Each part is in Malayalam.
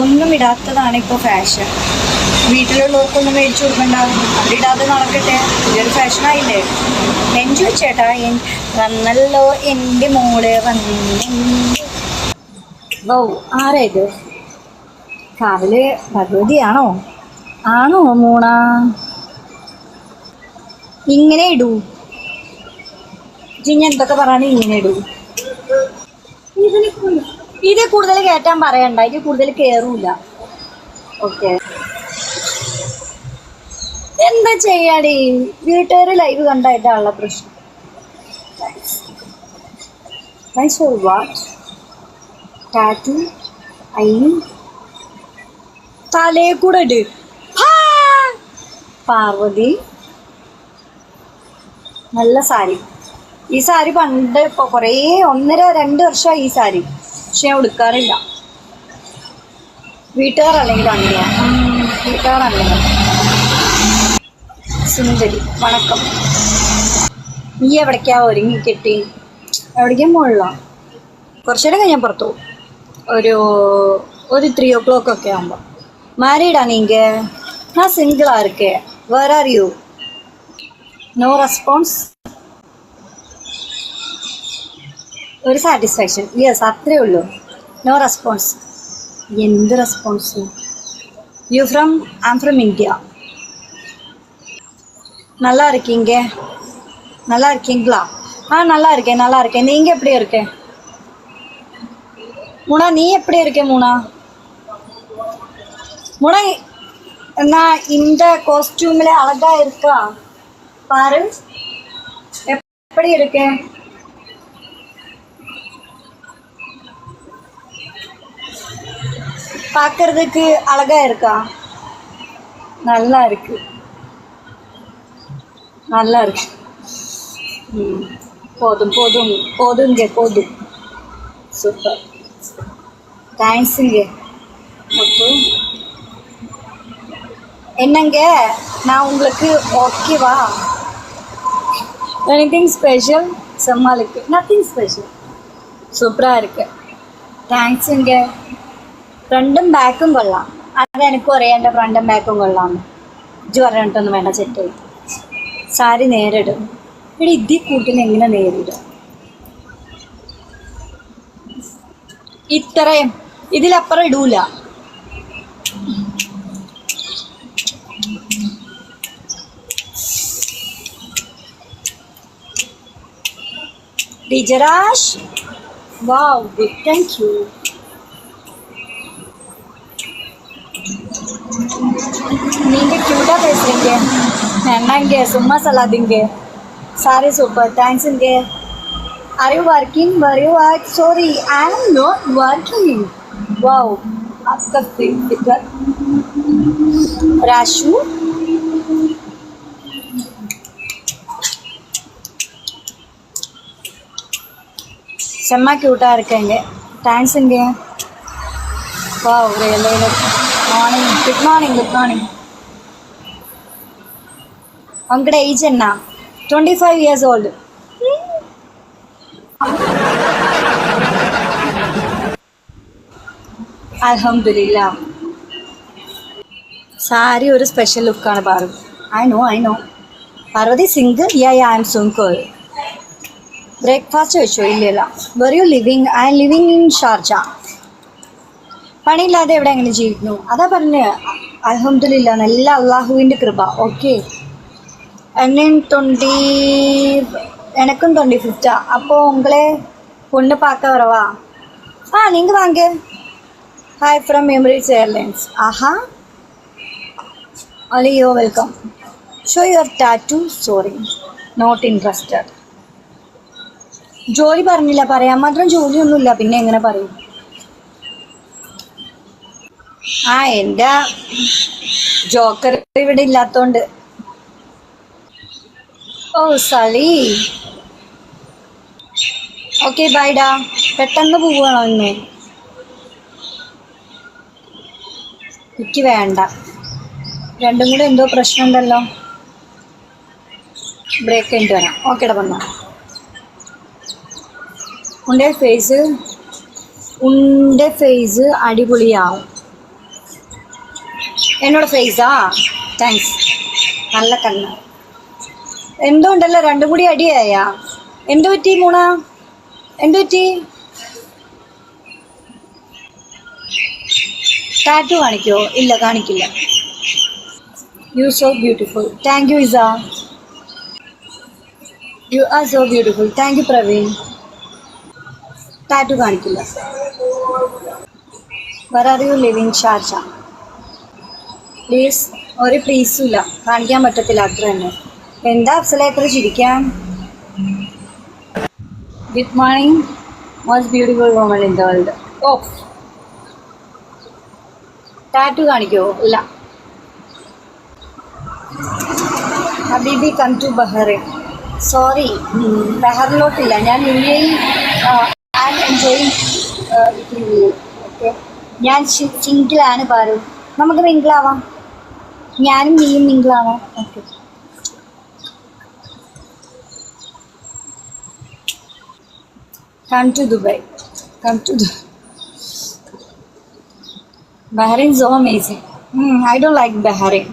ഒന്നും ഇടാത്തതാണ് ഇപ്പോൾ ഫാഷൻ വീട്ടിലുള്ളവർക്കൊന്നും മേടിച്ചു കൊടുക്കണ്ട അവരിടാതെ നടക്കട്ടെ. ഇതൊരു ഫാഷനായില്ലേ എൻജു ചേട്ടാ. വന്നല്ലോ എന്റെ മോൾ വന്നു ഓ ആരാ ഇത്? കാവിൽ ഭഗവതിയാണോ ആണോ മൂണ? ഇങ്ങനെ ഇടൂ. ഇനി എന്തൊക്കെ പറയാനും ഇങ്ങനെ ഇടൂ. ഇതിനെ ഇത് കൂടുതൽ കയറ്റാൻ പറയണ്ട. ഇത് കൂടുതൽ കയറൂല ഓക്കെ എന്താ ചെയ്യാടി? വീട്ടുകാർ ലൈവ് കണ്ടായിട്ടാണുള്ള പ്രശ്നം. തലേ കൂടെ പാർവതി. നല്ല സാരി. ഈ സാരി പണ്ട് കുറേ ഒന്നര രണ്ട് വർഷമായി ഈ സാരി. പക്ഷെ ഞാൻ ഉടുക്കാറില്ല വീട്ടുകാരല്ലെങ്കിൽ അങ്ങനെയാ വീട്ടുകാരല്ലെങ്കിൽ സുന്ദരി വണക്കം നീ എവിടേക്കാ ഒരുങ്ങി കെട്ടി എവിടേക്കും പോണില്ല കുറച്ചുനേരം കഴിഞ്ഞാൽ പുറത്തു പോകും ഒരു ഒരു ത്രീ ഓ ക്ലോക്ക് ഒക്കെ ആകുമ്പോൾ മാരീഡാ നീങ്ക ഞാൻ സിംഗിളാ இருக்கே where are you no response ഒരു സാറ്റിസ്ഫാക്ഷൻ യെസ് അത്രേ ഉള്ളൂ നോ റെസ്പോൺസ് എന്ത് response you from I from India நல்லா இருக்கீங்க நல்லா இருக்கீங்களா ஆ நல்லா இருக்கேன் நல்லா இருக்கேன் நீங்க எப்படி இருக்க முனா நீ எப்படி இருக்க முனா முனா நான் இந்த காஸ்டியூம்ல அழகா இருக்கா பாரு எப்படி இருக்கேன் பார்க்கறதுக்கு அழகா இருக்கா? நல்லா இருக்கு. நல்லா இருக்கு. ம் போதும் போதும் போதுங்க போதும். சூப்பர். தேங்க்ஸுங்க ஓகே என்னங்க? நான் உங்களுக்கு ஓகேவா எனிதிங் ஸ்பெஷல் செம்மாளுக்கு நத்திங் ஸ்பெஷல் சூப்பராக இருக்கு. தேங்க்ஸுங்க ഫ്രണ്ടും ബാക്കും കൊള്ളാം. അത് എനിക്കും അറിയാം എന്റെ ഫ്രണ്ടും ബാക്കും കൊള്ളാം. ഇജ്ജ് പറഞ്ഞിട്ടൊന്നും വേണ്ട ചെറ്റ് സാരി നേരിടും. ഇവിടെ ഇതി കൂട്ടിൽ എങ്ങനെ നേരിടും? ഇത്രയും. ഇതിലപ്പുറം ഇടൂല. ഡിജറാഷ് വാവ് ഗുഡ് താങ്ക് യു பேசுறீங்க என்னங்க சும்மா சொல்லாதீங்க சாரி சூப்பர் தேங்க்ஸுங்க are you working where you work sorry I am not working wow आपका फिकर राशु செம்ம க்யூட்டாக இருக்கேங்க தேங்க்ஸுங்க வா ஒரு எல்லையில் morning good morning good morning അവൻകിടെ age എന്നാ? ട്വന്റി ഫൈവ് ഇയേഴ്സ് ഓൾഡ് അലഹമില്ല സാരി ഒരു സ്പെഷ്യൽ ലുക്കാണ് Paru. I know I know Parvathi single yeah I am സുങ്കോൾ breakfast വെച്ചോ? ഇല്ലല്ല. Where you living I am living in Sharjah പണിയില്ലാതെ എവിടെ എങ്ങനെ ജീവിക്കുന്നു? അതാ പറഞ്ഞ് അലഹമില്ല നല്ല അള്ളാഹുവിന്റെ കൃപ. ഓക്കെ എന്നെ ട്വൻറ്റി எனக்கும் டுவெண்ட்டி ஃபிஃப்த்தா அப்போ உங்களே பொண்ணு பார்க்க வரவா ஆ நீங்கள் வாங்க ஹாய் ஃப்ரம் எமிரேட்ஸ் ஏர்லைன்ஸ் ஆஹா அலியோ welcome show your tattoo sorry not interested ജോലി പറഞ്ഞില്ല പറയാൻ മാത്രം ജോലിയൊന്നുമില്ല പിന്നെ എങ്ങനെ പറയും ആ എൻ്റെ ജോക്കർ ഇവിടെ ഇല്ലാത്തോണ്ട് ഓ സളി. ഓക്കെ ബൈഡാ പെട്ടെന്ന് പോവുകയാണോ ഇന്ന്? എനിക്ക് വേണ്ട. രണ്ടും കൂടെ എന്തോ പ്രശ്നമുണ്ടല്ലോ. ബ്രേക്ക് കഴിഞ്ഞിട്ട് വരാം. ഓക്കേടാ വന്നോ. ഉണ്ടെ ഫേസ് ഉണ്ട് ഫേസ് അടിപൊളിയാവും. എന്നോട് ഫേസാ താങ്ക്സ് നല്ല കണ്ണ് എന്തുകൊണ്ടല്ലോ രണ്ടും കൂടി അടിയായ? എന്തു പറ്റി മൂണ? എന്തു പറ്റി? ടാറ്റു കാണിക്കോ? ഇല്ല കാണിക്കില്ല. You so beautiful thank you Isa you are so beautiful thank you Praveen tattoo കാണിക്കില്ല. Where are you living Sharjah please ഒരു പ്ലീസും ഇല്ല. കാണിക്കാൻ പറ്റത്തില്ല അത്ര തന്നെ. എന്താ അഫ്സല എത്ര ചിരിക്കാം good morning most beautiful woman in the world oh tattoo കാണിക്കോ? ഇല്ല. ഹബീബി കം ടു ബഹറിൻ സോറി ബഹറിലോട്ടില്ല. ഞാൻ എ ഐ എൻജോയിങ് ഞാൻ സിംഗിളാണ് പാരു. നമുക്ക് മിങ്കിളാവാം ഞാനും നീയും മിങ്കിളാവാം okay Come to Dubai. Come to Dubai. Bahrain is so amazing. Hmm, I don't like Bahrain.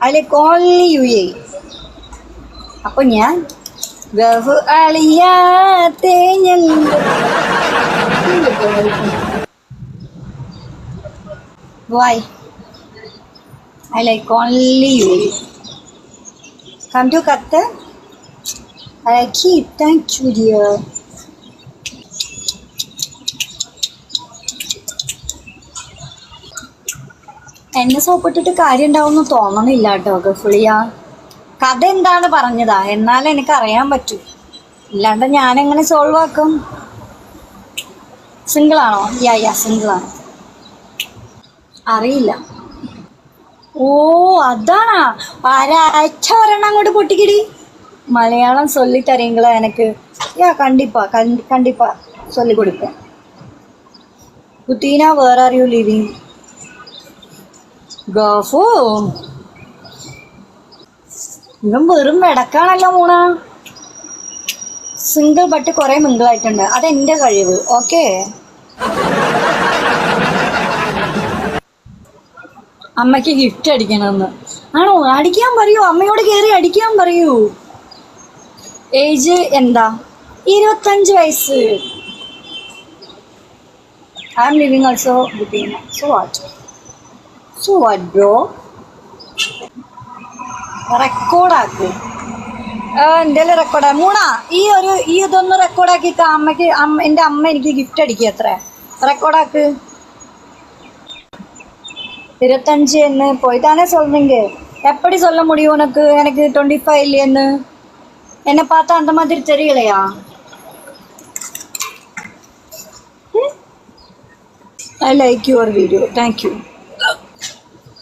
I like only UAE. Apa niya? Ah? Gafu aliyatenyal. Why? I like only UAE. Come to Qatar. I like it. Thank you, dear. എന്നെ സോപ്പിട്ടിട്ട് കാര്യം ഉണ്ടാവുമെന്ന് തോന്നണില്ല കേട്ടോ ഗഫുളിയ കഥ എന്താണ് പറഞ്ഞതാ എന്നാലും എനിക്ക് അറിയാൻ പറ്റും ഇല്ലാണ്ട് ഞാൻ എങ്ങനെ സോൾവ് ആക്കും സിംഗിൾ ആണോ യാ യാ സിംഗിൾ ആണ് അറിയില്ല ഓ അതാണാ ഒരാഴ്ച ഒരെണ്ണം അങ്ങോട്ട് പൊട്ടിക്കിടി മലയാളം சொல்லி தரீங்களா எனக்கு யா கண்டிப்பா கண்டி கண்டிப்பா சொல்லி கொடுப்பேன் புத்தீனா வேர் ஆர் யூ லிவிங் ഗാഫോ? ഇവൻ വെറും വെടക്കാണല്ലോ മൂണ. സിംഗിൾ ബട്ട് കുറെ മിങ്കിളായിട്ടുണ്ട്. അതെന്റെ കഴിവ്. ഓക്കെ? അമ്മയ്ക്ക് ഗിഫ്റ്റ് അടിക്കണമെന്ന്. ആണോ? അടിക്കാൻ പറയൂ. അമ്മയോട് കയറി അടിക്കാൻ പറയൂ. ഏജ് എന്താ? ഇരുപത്തഞ്ച് വയസ്സ്. I am living also booking so what so what bro റെക്കോർഡാക്ക് എൻ്റെ റെക്കോർഡാ മൂണാ ഈ ഒരു ഈ ഇതൊന്ന് റെക്കോർഡാക്കി അമ്മയ്ക്ക് അമ്മ എൻ്റെ അമ്മ എനിക്ക് ഗിഫ്റ്റ് അടിക്കുക അത്ര റെക്കോർഡാക്ക് இருபத்தஞ்சு என்ன போய் தானே சொல்றீங்க எப்படி சொல்ல முடியும் உனக்கு எனக்கு டுவெண்ட்டி ஃபைவ் இல்லையன்னு என்னை பார்த்தா அந்த மாதிரி தெரியலையா I like your video thank you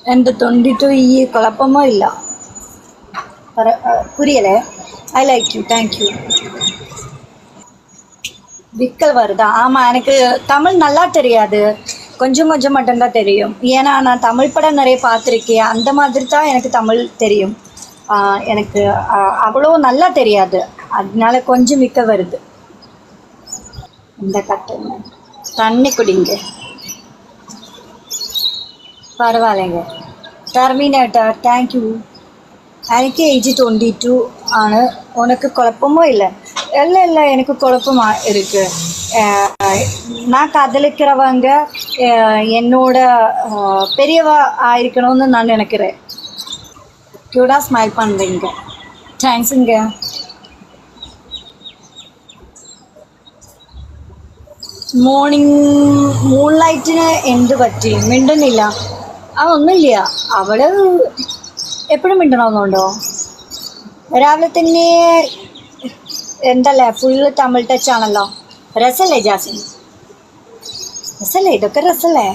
എൻ്റെ ട്വൻറ്റി ടു ഈ കുഴപ്പമോ ഇല്ല പറ- ആ, புரியல ஐ லைக் யூ தேங்க்யூ விக்கல் வருதா ஆமாம் எனக்கு தமிழ் நல்லா தெரியாது கொஞ்சம் கொஞ்சம் மட்டும்தான் தெரியும் ஏன்னா நான் தமிழ் படம் நிறைய பார்த்துருக்கேன் அந்த மாதிரி தான் எனக்கு தமிழ் தெரியும் ஆ, எனக்கு ஆ, அவ்வளோ நல்லா தெரியாது அதனால கொஞ்சம் விக்கல் வருது இந்த கட்டுங்க தண்ணி குடிங்க பரவாயில்லைங்க டெர்மினேட்டர் தேங்க்யூ എനിക്ക് ഏജ് ട്വൻറ്റി ടു ആണ് ഉനക്ക് കുഴപ്പമോ இல்லை இல்லை இல்லை எனக்கு குழப்பமா இருக்கு அஹ் நான் காதலிக்கிறவங்க அஹ் என்னோட அஹ் பெரியவ ஆயிருக்கணும்னு நான் நினைக்கிறேன் க்யூடாக ஸ்மைல் பண்ணுறீங்க தேங்க்ஸுங்க മോർണിംഗ് മൂൺ ലൈറ്റിന് എന്ത് പറ്റി മിണ്ടുന്നില്ല ആ ഒന്നുമില്ല അവള് എപ്പോഴും മിണ്ടണമെന്നുണ്ടോ രാവിലെ തന്നെ എന്തല്ലേ ഫുള്ള് തമിഴ് ടച്ച് ആണല്ലോ രസല്ലേ ജാസിൻ രസല്ലേ ഇതൊക്കെ രസല്ലേ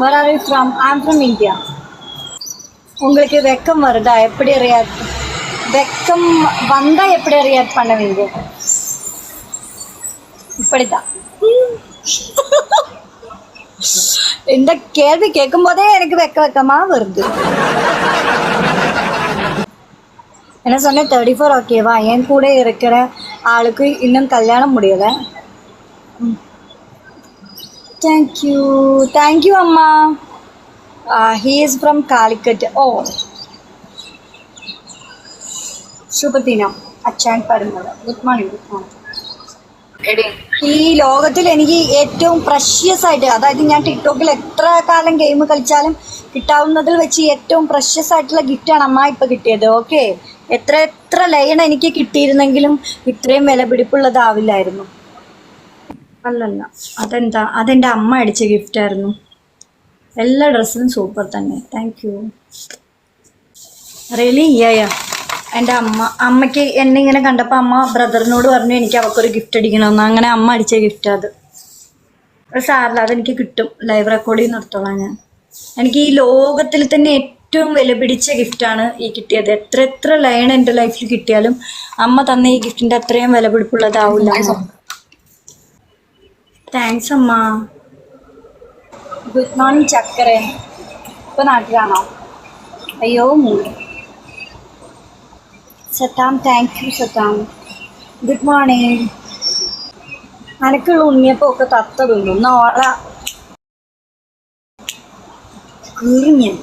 where are you from I am from India உங்களுக்கு வெக்கம் வருதா எப்படி ரியாக்ட் வெக்கம் வந்தா எப்படி ரியாக்ட் பண்ணுவீங்க இப்படித்தான் இந்த கேள்வி கேட்கும் போதே எனக்கு வெக்க வெக்கமா வருது. என்ன சொன்னேன்? தேர்ட்டி ஃபோர் ஓகேவா என் கூட இருக்கிற ஆளுக்கு இன்னும் கல்யாணம் முடியலை. தேங்க்யூ தேங்க்யூ அம்மா. ஹீ இஸ் ஃப்ரம் காலிக்கட் ஓ. சுபதினம். அச்சான் படுங்க குட் மார்னிங் குட் மார்னிங் ഈ ലോകത്തിൽ എനിക്ക് ഏറ്റവും പ്രഷ്യസ് ആയിട്ട് അതായത് ഞാൻ ടിക്ടോക്കിൽ എത്ര കാലം ഗെയിം കളിച്ചാലും കിട്ടാവുന്നതിൽ വെച്ച് ഏറ്റവും പ്രഷ്യസ് ആയിട്ടുള്ള ഗിഫ്റ്റാണ് അമ്മ ഇപ്പൊ കിട്ടിയത്. ഓക്കെ എത്ര എത്ര ലയൺ എനിക്ക് കിട്ടിയിരുന്നെങ്കിലും ഇത്രയും വിലപിടിപ്പുള്ളതാവില്ലായിരുന്നു അല്ലല്ല അതെന്താ അതെന്റെ അമ്മ അടിച്ച ഗിഫ്റ്റ് ആയിരുന്നു. എല്ലാ ഡ്രസ്സിലും സൂപ്പർ തന്നെ. താങ്ക് യു റിയലി യാ എന്റെ അമ്മ അമ്മയ്ക്ക് എന്നെ ഇങ്ങനെ കണ്ടപ്പോൾ അമ്മ ബ്രദറിനോട് പറഞ്ഞു എനിക്ക് അവൾക്കൊരു ഗിഫ്റ്റ് അടിക്കണമെന്ന്. അങ്ങനെ അമ്മ അടിച്ച ഗിഫ്റ്റ് അത്. സാറില്ല അതെനിക്ക് കിട്ടും ലൈവ് റെക്കോർഡ് ചെയ്ത് നിർത്തോളാം ഞാൻ. എനിക്ക് ഈ ലോകത്തിൽ തന്നെ ഏറ്റവും വില പിടിച്ച ഗിഫ്റ്റാണ് ഈ കിട്ടിയത്. എത്ര എത്ര ലൈൻ എന്റെ ലൈഫിൽ കിട്ടിയാലും അമ്മ തന്ന ഈ ഗിഫ്റ്റിന്റെ അത്രയും വില പിടിപ്പുള്ളതാവില്ല. താങ്ക്സ് അമ്മ. ഗുഡ് മോർണിംഗ് ചക്കരെ. ഇപ്പൊ നാട്ടിലാണോ? അയ്യോ മൂന്ന് സത്താം താങ്ക് യു സത്താം ഗുഡ് മോർണിംഗ് അനക്കുള്ള ഉണ്ണിയപ്പം ഒക്കെ തത്ത വീണു നോള കീറിഞ്ഞൻ.